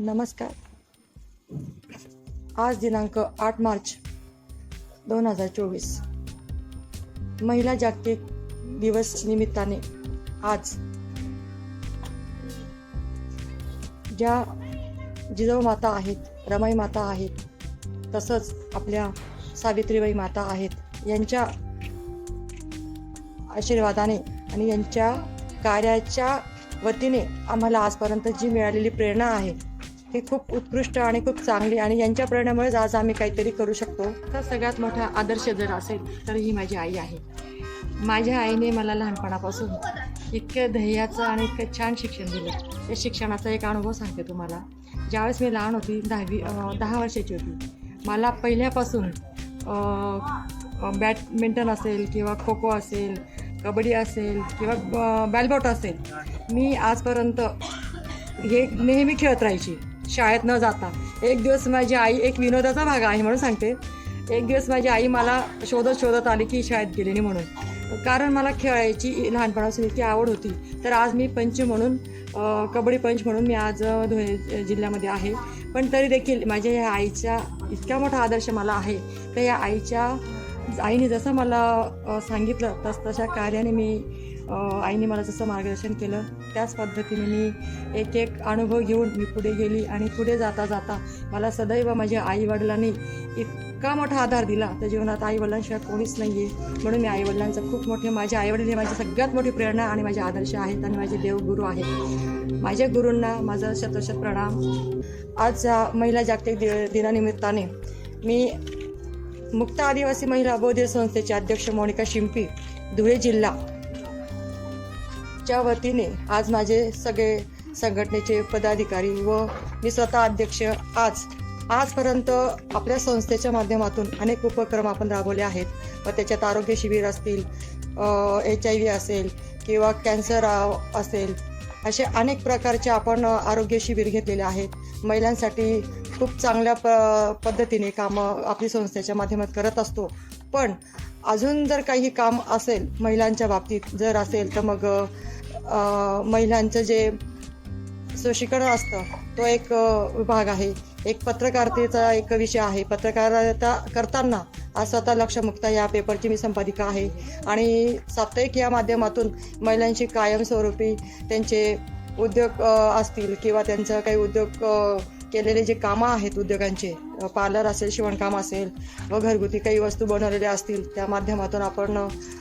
नमस्कार. आज दिनांक आठ मार्च दोन हजार चोवीस. महिला जागतिक दिवस निमित्ताने आज ज्या जिजाऊ माता आहेत रमाई माता आहेत तसंच आपल्या सावित्रीबाई माता आहेत यांच्या आशीर्वादाने आणि यांच्या कार्याच्या वतीने आम्हाला आजपर्यंत जी मिळालेली प्रेरणा आहे ती खूप उत्कृष्ट आणि खूप चांगली आणि यांच्या प्रेरणामुळेच आज आम्ही काहीतरी करू शकतो. तर सगळ्यात मोठा आदर्श जर असेल तर ही माझी आई आहे. माझ्या आईने मला लहानपणापासून इतकं ध्येयाचं आणि इतकं छान शिक्षण दिलं. या शिक्षणाचा एक अनुभव सांगते तुम्हाला. ज्यावेळेस मी लहान होती दहावी दहा वर्षाची होती मला पहिल्यापासून बॅडमिंटन असेल किंवा खो खो असेल कबड्डी असेल किंवा बॅलबॉट असेल मी आजपर्यंत हे नेहमी खेळत राहायची. शाळेत न जाता. एक दिवस माझी आई एक विनोदाचा भाग आहे म्हणून सांगते. एक दिवस माझी आई मला शोधत शोधत आली की शाळेत गेली नाही म्हणून. कारण मला खेळायची लहानपणापासून इतकी आवड होती. तर आज मी पंच म्हणून कबड्डी पंच म्हणून मी आज धुळे जिल्ह्यामध्ये आहे. पण तरी देखील माझ्या या आईचा इतका मोठा आदर्श मला आहे. तर या आईच्या आईने जसं मला सांगितलं तस तशा कार्याने मी आईने मला जसं मार्गदर्शन केलं त्याच पद्धतीने मी एक एक अनुभव घेऊन मी पुढे गेली आणि पुढे जाता जाता मला सदैव माझ्या आईवडिलांनी इतका मोठा आधार दिला. तर जीवनात आईवडिलांशिवाय कोणीच नाही आहे म्हणून मी आईवडिलांचं खूप मोठे माझे आईवडील हे माझी सगळ्यात मोठी प्रेरणा आणि माझे आदर्श आहेत आणि माझे देवगुरू आहेत. माझ्या गुरूंना माझं शतशत प्रणाम. आज महिला जागतिक दि दिनानिमित्ताने मी मुक्त आदिवासी महिला बौद्ध संस्थेचे अध्यक्ष मोनिका शिंपी धुळे जिल्हा. च्या वतीने आज माझे सगळे संघटनेचे पदाधिकारी व मी स्वतः अध्यक्ष आज आजपर्यंत आपल्या संस्थेच्या माध्यमातून अनेक उपक्रम आपण राबवले आहेत व त्याच्यात आरोग्य शिबिर असतील एच आय व्ही असेल किंवा कॅन्सर असेल असे अनेक प्रकारचे आपण आरोग्य शिबिर घेतलेले आहेत. महिलांसाठी खूप चांगल्या प पद्धतीने कामं आपली संस्थेच्या माध्यमात करत असतो. पण अजून जर काही काम असेल महिलांच्या बाबतीत जर असेल तर मग महिलांचं जे सुशीकरण असतं तो एक विभाग आहे. एक पत्रकारितेचा एक विषय आहे. पत्रकारिता करताना आज स्वतः लक्षमुक्ता या पेपरची मी संपादिका आहे. आणि साप्ताहिक या माध्यमातून महिलांशी कायमस्वरूपी त्यांचे उद्योग असतील किंवा त्यांचं काही उद्योग केलेले जे कामं आहेत उद्योगांचे पार्लर असेल शिवणकाम असेल व घरगुती काही वस्तू बनवलेल्या असतील त्या माध्यमातून आपण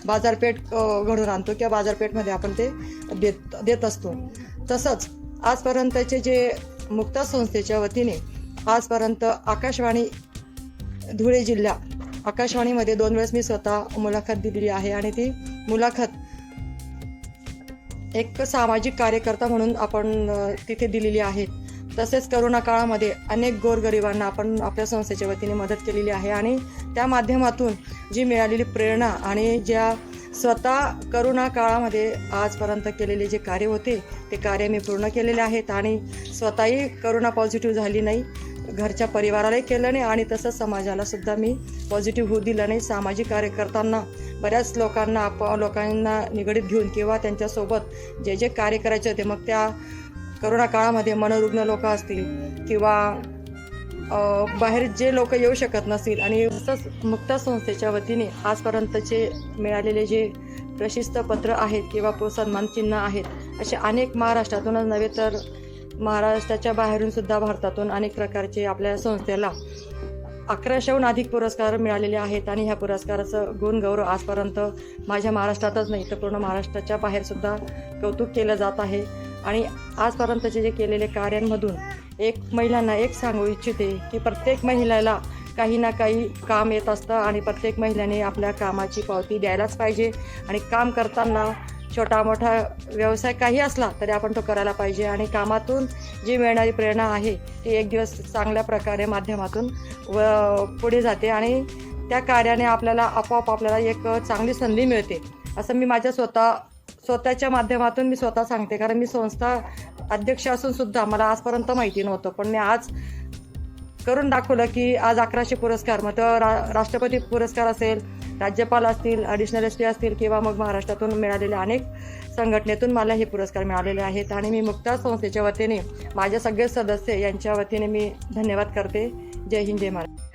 बाजारपेठ घडून आणतो किंवा बाजारपेठमध्ये आपण ते देत देत असतो. तसंच आजपर्यंतचे जे मुक्ता संस्थेच्या वतीने आजपर्यंत आकाशवाणी धुळे जिल्हा आकाशवाणीमध्ये दोन वेळेस मी स्वतः मुलाखत दिलेली आहे आणि ती मुलाखत एक सामाजिक कार्यकर्ता म्हणून आपण तिथे दिलेली आहे. तसेच करोना काळामध्ये अनेक गोरगरिबांना आपण आपल्या संस्थेच्या वतीने मदत केलेली आहे आणि त्या माध्यमातून जी मिळालेली प्रेरणा आणि ज्या स्वतः करोना काळामध्ये आजपर्यंत केलेले जे कार्य होते ते कार्य मी पूर्ण केलेले आहेत आणि स्वतःही करोना पॉझिटिव्ह झाली नाही घरच्या परिवारालाही केलं नाही आणि तसंच समाजाला सुद्धा मी पॉझिटिव्ह होऊ दिलं नाही. सामाजिक कार्य करताना बऱ्याच लोकांना आप लोकांना निगडीत घेऊन किंवा त्यांच्यासोबत जे जे कार्य करायचे होते मग त्या करोना काळामध्ये मनोरुग्ण लोक असतील किंवा बाहेर जे लोक येऊ शकत नसतील आणि तसंच मुक्त संस्थेच्या वतीने आजपर्यंतचे मिळालेले जे प्रशिस्त पत्र आहेत किंवा प्रोत्साहन चिन्ह आहेत असे अनेक महाराष्ट्रातूनच नव्हे तर महाराष्ट्राच्या बाहेरून सुद्धा भारतातून अनेक प्रकारचे आपल्या संस्थेला अकराशेहून अधिक पुरस्कार मिळालेले आहेत आणि ह्या पुरस्काराचं गुण गौरव आजपर्यंत माझ्या महाराष्ट्रातच नाही तर पूर्ण महाराष्ट्राच्या बाहेर सुद्धा कौतुक केलं जात आहे. आणि आजपर्यंतचे जे केलेले कार्यांमधून एक महिलांना एक सांगू इच्छिते की प्रत्येक महिलेला काही ना काही काम येत असतं आणि प्रत्येक महिलेने आपल्या कामाची पावती द्यायलाच पाहिजे. आणि काम करताना छोटा मोठा व्यवसाय काही असला तरी आपण तो करायला पाहिजे. आणि कामातून जी मिळणारी प्रेरणा आहे ती एक दिवस चांगल्या प्रकारे माध्यमातून व पुढे जाते आणि त्या कार्याने आपल्याला आपोआप आपल्याला एक चांगली संधी मिळते. असं मी माझ्या स्वतः स्वतःच्या माध्यमातून मी स्वतः सांगते कारण मी संस्था अध्यक्ष असून सुद्धा मला आजपर्यंत माहिती नव्हतं. पण मी आज करून दाखवलं की आज अकराशे पुरस्कार मग तर रा राष्ट्रपती पुरस्कार असेल राज्यपाल असतील ॲडिशनल एस असतील किंवा मग महाराष्ट्रातून मिळालेल्या अनेक संघटनेतून मला हे पुरस्कार मिळालेले आहेत. आणि मी मुक्ता संस्थेच्या वतीने माझ्या सगळे सदस्य यांच्या वतीने मी धन्यवाद करते. जय हिंद जय महाराष्ट्र.